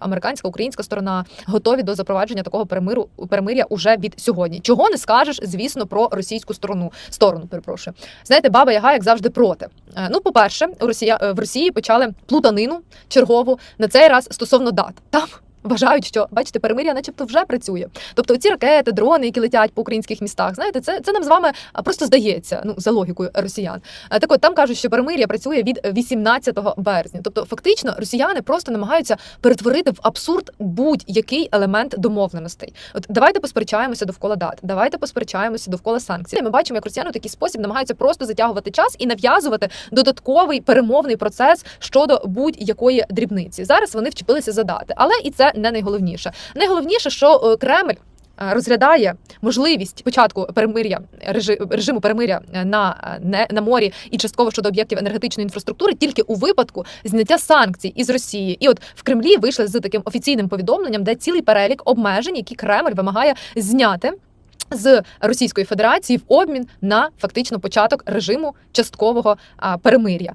Американська українська сторона готові до запровадження такого перемиру перемиря уже від сьогодні. Чого не скажеш, звісно, про російську сторону сторону. Перепрошую, знаєте, баба Яга, як завжди, проти. Е, Ну, по-перше, у Росія е, в Росії почали плутанину чергову на цей раз стосовно дат. Там вважають, що бачите, перемир'я, начебто, вже працює. Тобто, ці ракети, дрони, які летять по українських містах, знаєте, це, це нам з вами просто здається. Ну за логікою росіян. Так от там кажуть, що перемир'я працює від 18 березня. Тобто, фактично, росіяни просто намагаються перетворити в абсурд будь-який елемент домовленостей. От давайте посперечаємося довкола дат, давайте посперечаємося довкола санкцій. Ми бачимо, як росіяни в такий спосіб намагаються просто затягувати час і нав'язувати додатковий перемовний процес щодо будь-якої дрібниці. Зараз вони вчепилися за дати, але і це не найголовніше. Найголовніше, що е, Кремль. е, Розглядає можливість початку перемир'я режиму перемир'я е, на не на морі і частково щодо об'єктів енергетичної інфраструктури тільки у випадку зняття санкцій із Росії. І от в Кремлі вийшли з таким офіційним повідомленням, де цілий перелік обмежень, які Кремль вимагає зняти. З Російської Федерації в обмін на фактично початок режиму часткового перемир'я.